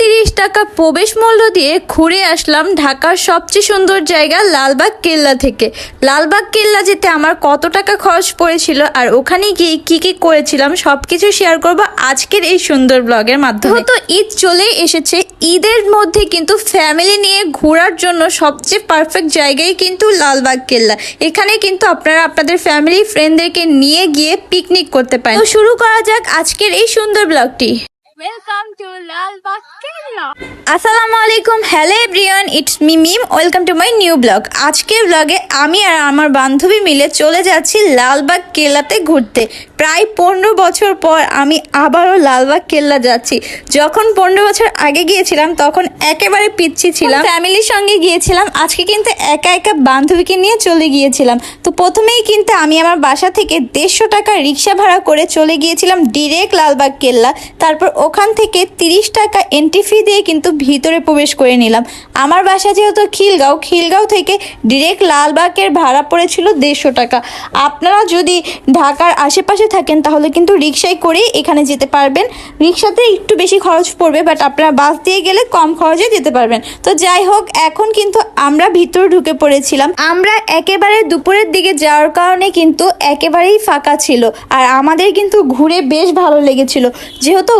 তিরিশ টাকা প্রবেশ মূল্য দিয়ে ঘুরে আসলাম ঢাকার সবচেয়ে সুন্দর জায়গা লালবাগ কেল্লা থেকে। লালবাগ কেল্লা যেতে আমার কত টাকা খরচ পড়েছিল আর ওখানে গিয়ে কি কি করেছিলাম সবকিছু শেয়ার করব আজকের এই সুন্দর ব্লগের মাধ্যমে। তো ঈদ চলে এসেছে ঈদের মধ্যে কিন্তু ফ্যামিলি নিয়ে ঘোরার জন্য সবচেয়ে পারফেক্ট জায়গায় কিন্তু লালবাগ কেল্লা। এখানে কিন্তু আপনারা আপনাদের ফ্যামিলি ফ্রেন্ডদেরকে নিয়ে গিয়ে পিকনিক করতে পারেন। তো শুরু করা যাক আজকের এই সুন্দর ব্লগটি ওয়েলকাম টু লালবাগ কেল্লা আসসালামু আলাইকুম hello everyone it's me Mim welcome to my new blog আজকের ব্লগে আমি আর আমার বান্ধবী মিলে চলে যাচ্ছি লালবাগ কেল্লাতে ঘুরতে। প্রায় পনেরো বছর পর আমি আবারও লালবাগ কেল্লা যাচ্ছি। যখন পনেরো বছর আগে গিয়েছিলাম তখন একেবারে পিচ্ছি ছিলাম। ফ্যামিলির সঙ্গে গিয়েছিলাম। আজকে কিন্তু একা একা বান্ধবীকে নিয়ে চলে গিয়েছিলাম। তো প্রথমেই কিন্তু আমি আমার বাসা থেকে দেড়শো টাকা রিক্সা ভাড়া করে চলে গিয়েছিলাম ডিরেক্ট লালবাগ কেল্লা। তারপর ওখান থেকে তিরিশ টাকা এন্ট্রি ফি দিয়ে কিন্তু ভিতরে প্রবেশ করে নিলাম। আমার বাসা যেহেতু খিলগাঁও খিলগাঁও থেকে ডিরেক্ট লালবাগের ভাড়া পড়েছিল দেড়শো টাকা। আপনারা যদি ঢাকার আশেপাশে থাকেন তাহলে কিন্তু রিক্সায় করেই এখানে যেতে পারবেন। রিক্সাতে একটু বেশি খরচ পড়বে বাট আপনারা বাস দিয়ে গেলে কম খরচে যেতে পারবেন। তো যাই হোক, এখন কিন্তু আমরা ভিতরে ঢুকে পড়েছিলাম। আমরা একেবারে দুপুরের দিকে যাওয়ার কারণে কিন্তু একেবারেই ফাঁকা ছিল। আর আমাদের কিন্তু ঘুরে বেশ ভালো লেগেছিল। যেহেতু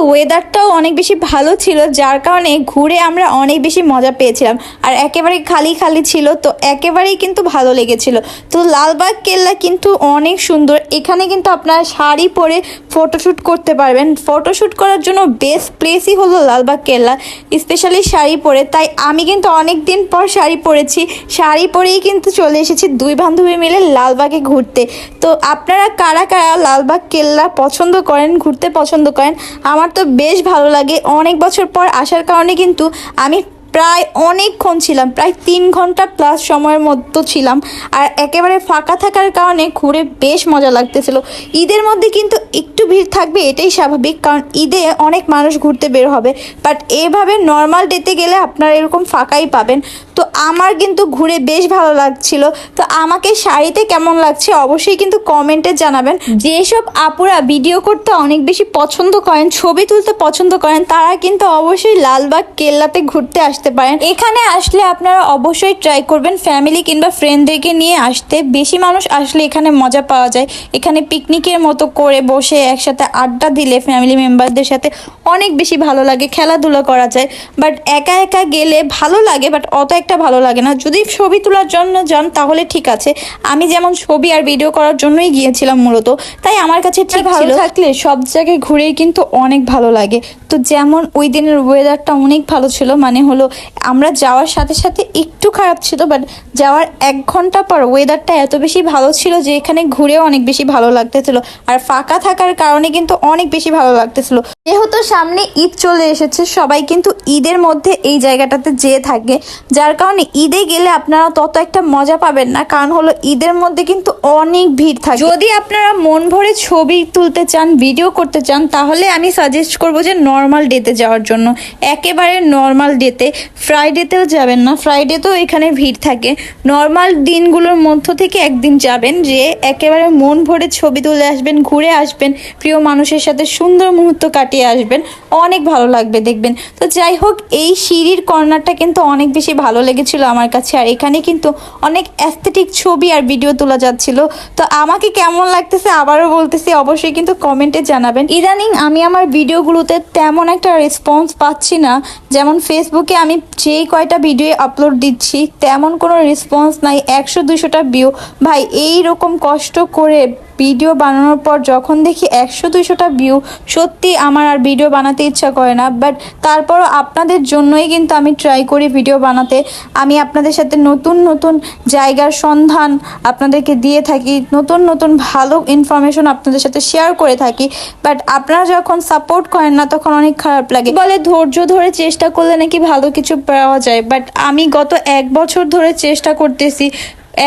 ওয়েদারটাও অনেক বেশি ভালো ছিল, যার কারণে ঘুরে আমরা অনেক বেশি মজা পেয়েছিলাম। আর একেবারে খালি খালি ছিল, তো একেবারেই কিন্তু ভালো লেগেছিল। তো লালবাগ কেল্লা কিন্তু অনেক সুন্দর। এখানে কিন্তু আপনারা শাড়ি পরে ফটোশ্যুট করতে পারবেন। ফটোশ্যুট করার জন্য বেস্ট প্লেসই হলো লালবাগ কেল্লা স্পেশালি শাড়ি পরে। তাই আমি কিন্তু অনেক দিন পর শাড়ি পরেছি। শাড়ি পরেই কিন্তু চলে এসেছি দুই বান্ধবী মিলে লালবাগে ঘুরতে। তো আপনারা কারা কারা লালবাগ কেল্লা পছন্দ করেন, ঘুরতে পছন্দ করেন, আমার তো বেশ ভালো লাগে। অনেক বছর পর আসার কারণে কিন্তু আমি প্রায় অনেকক্ষণ ছিলাম, প্রায় তিন ঘণ্টা প্লাস সময়ের মতো ছিলাম। আর একেবারে ফাঁকা থাকার কারণে ঘুরে বেশ মজা লাগতেছিল। ঈদের মধ্যে কিন্তু একটু ভিড় থাকবে এটাই স্বাভাবিক, কারণ ঈদে অনেক মানুষ ঘুরতে বের হবে। বাট এভাবে নর্মাল ডেতে গেলে আপনারা এরকম ফাঁকাই পাবেন। তো আমার কিন্তু ঘুরে বেশ ভালো লাগছিল। তো আমাকে শাড়িতে কেমন লাগছে অবশ্যই কিন্তু কমেন্টে জানাবেন। যেসব আপুরা ভিডিও করতে অনেক বেশি পছন্দ করেন, ছবি তুলতে পছন্দ করেন, তারা কিন্তু অবশ্যই লালবাগ কেল্লাতে ঘুরতে আসতে পারেন। এখানে আসলে আপনারা অবশ্যই ট্রাই করবেন। ফ্যামিলি কিংবা ফ্রেন্ডদেরকে নিয়ে আসতে। বেশি মানুষ আসলে এখানে মজা পাওয়া যায়। এখানে পিকনিকের মতো করে বসে একসাথে আড্ডা দিলে ফ্যামিলি মেম্বারদের সাথে অনেক বেশি ভালো লাগে, খেলাধুলা করা যায়। বাট একা একা গেলে ভালো লাগে বাট অত একটা ভালো লাগে না। যদি ছবি তোলার জন্য যান তাহলে ঠিক আছে। আমি যেমন ছবি আর ভিডিও করার জন্যই গিয়েছিলাম মূলত। তাই আমার কাছে ঠিক ভালো থাকলে সব জায়গায় ঘুরেই কিন্তু অনেক ভালো লাগে। তো যেমন ওই দিনের ওয়েদারটা অনেক ভালো ছিল মানে হলো আমরা যাওয়ার সাথে সাথে একটু খারাপ ছিল বাট যাওয়ার এক ঘণ্টা পর ওয়েদারটা এত বেশি ভালো ছিল যে এখানে ঘুরেও অনেক বেশি ভালো লাগতেছিল। আর ফাঁকা থাকার কারণে কিন্তু অনেক বেশি ভালো লাগতেছিল। যেহেতু সামনে ঈদ চলে এসেছে, সবাই কিন্তু ঈদের মধ্যে এই জায়গাটাতে যেয়ে থাকে। যার কারণে ঈদে গেলে আপনারা তত একটা মজা পাবেন না, কারণ হলো ঈদের মধ্যে কিন্তু অনেক ভিড় থাকে। যদি আপনারা মন ভরে ছবি তুলতে চান ভিডিও করতে চান, তাহলে আমি সাজেস্ট করব যে নর্মাল ডেতে যাওয়ার জন্য। একেবারে নর্মাল ডেতে ফ্রাইডেতেও যাবেন না। ফ্রাইডেতেও এখানে ভিড় থাকে। নর্মাল দিনগুলোর মধ্য থেকে একদিন যাবেন যে একেবারে মন ভরে ছবি তুলে আসবেন, ঘুরে আসবেন, প্রিয় মানুষের সাথে সুন্দর মুহূর্ত কাটিয়ে আসবেন। অনেক ভালো লাগবে দেখবেন। তো যাই হোক, এই সিঁড়ির কর্নারটা কিন্তু অনেক বেশি ভালো লেগেছিল আমার কাছে। আর এখানে কিন্তু অনেক অ্যাস্থেটিক ছবি আর ভিডিও তোলা যাচ্ছিল। তো আমাকে কেমন লাগতেছে আবারও বলতেছি, অবশ্যই কিন্তু কমেন্টে জানাবেন। ইদানিং আমি আমার ভিডিওগুলোতে তেমন একটা রেসপন্স পাচ্ছি না। যেমন ফেসবুকে আমি যেই কয়টা ভিডিও আপলোড দিচ্ছি, তেমন কোনো রেসপন্স নাই। একশো দুশোটা ভিউ ভাই এই রকম কষ্ট করে ভিডিও বানানোর পর যখন দেখি একশো দুশোটা ভিউ সত্যি আমার আর ভিডিও বানাতে ইচ্ছা করে না বাট তারপরও আপনাদের জন্যই কিন্তু আমি ট্রাই করি ভিডিও বানাতে। আমি আপনাদের সাথে নতুন নতুন জায়গার সন্ধান আপনাদেরকে দিয়ে থাকি, নতুন নতুন ভালো ইনফরমেশন আপনাদের সাথে শেয়ার করে থাকি বাট আপনারা যখন সাপোর্ট করেন না, তখন অনেক খারাপ লাগে। বলে, ধৈর্য ধরে চেষ্টা করলে নাকি ভালো কিছু পাওয়া যায় বাট আমি গত এক বছর ধরে চেষ্টা করতেছি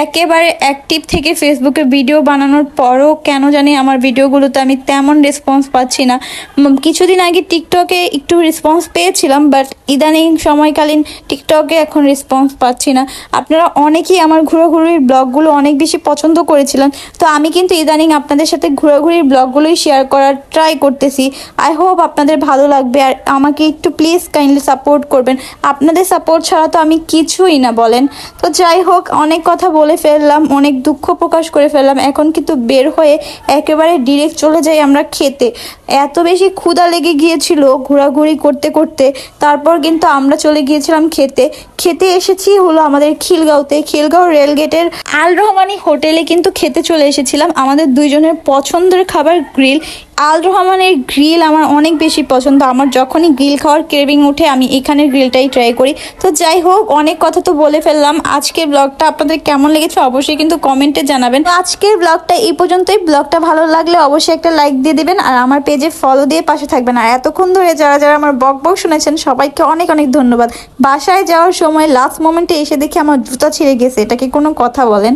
একেবারে অ্যাক্টিভ থেকে ফেসবুকে ভিডিও বানানোর পরও কেন জানি আমার ভিডিওগুলোতে আমি তেমন রেসপন্স পাচ্ছি না। কিছুদিন আগে টিকটকে একটু রেসপন্স পেয়েছিলাম বাট ইদানিং সময়কালীন টিকটকে এখন রেসপন্স পাচ্ছি না। আপনারা অনেকেই আমার ঘোরাঘুরির ব্লগগুলো অনেক বেশি পছন্দ করেছিলেন, তো আমি কিন্তু ইদানিং আপনাদের সাথে ঘোরাঘুরির ব্লগগুলোই শেয়ার করার ট্রাই করতেছি। আই হোপ আপনাদের ভালো লাগবে, আর আমাকে একটু প্লিজ কাইন্ডলি সাপোর্ট করবেন। আপনাদের সাপোর্ট ছাড়া তো আমি কিছুই না বলেন। তো যাই হোক, অনেক কথা বলে ফেললাম, অনেক দুঃখ প্রকাশ করে ফেললাম। এখন কিন্তু বের হয়ে একেবারে ডিরেক্ট চলে যাই আমরা খেতে। এত বেশি ক্ষুধা লেগে গিয়েছিল ঘোরাঘুরি করতে করতে। তারপর কিন্তু আমরা চলে গিয়েছিলাম খেতে। খেতে এসেছি হলো আমাদের খিলগাঁওতে। খিলগাঁও রেলগেটের আল রহমানি হোটেলে কিন্তু খেতে চলে এসেছিলাম। আমাদের দুইজনের পছন্দের খাবার গ্রিল আল রহমানের গ্রিল আমার অনেক বেশি পছন্দ। আমার যখনই গ্রিল খাওয়ার ক্রেভিং উঠে, আমি এখানের গ্রিলটাই ট্রাই করি। তো যাই হোক, অনেক কথা তো বলে ফেললাম। আজকের ব্লগটা আপনাদের কেমন লেগেছে অবশ্যই কিন্তু কমেন্টে জানাবেন। আজকের ব্লগটা এই পর্যন্তই। ব্লগটা ভালো লাগলে অবশ্যই একটা লাইক দিয়ে দেবেন আর আমার পেজে ফলো দিয়ে পাশে থাকবেন। আর এতক্ষণ ধরে যারা যারা আমার বক বক শুনেছেন, সবাইকে অনেক অনেক ধন্যবাদ। বাসায় যাওয়ার সময় লাস্ট মোমেন্টে এসে দেখি আমার জুতা ছিঁড়ে গেছে। এটাকে কোনো কথা বলেন।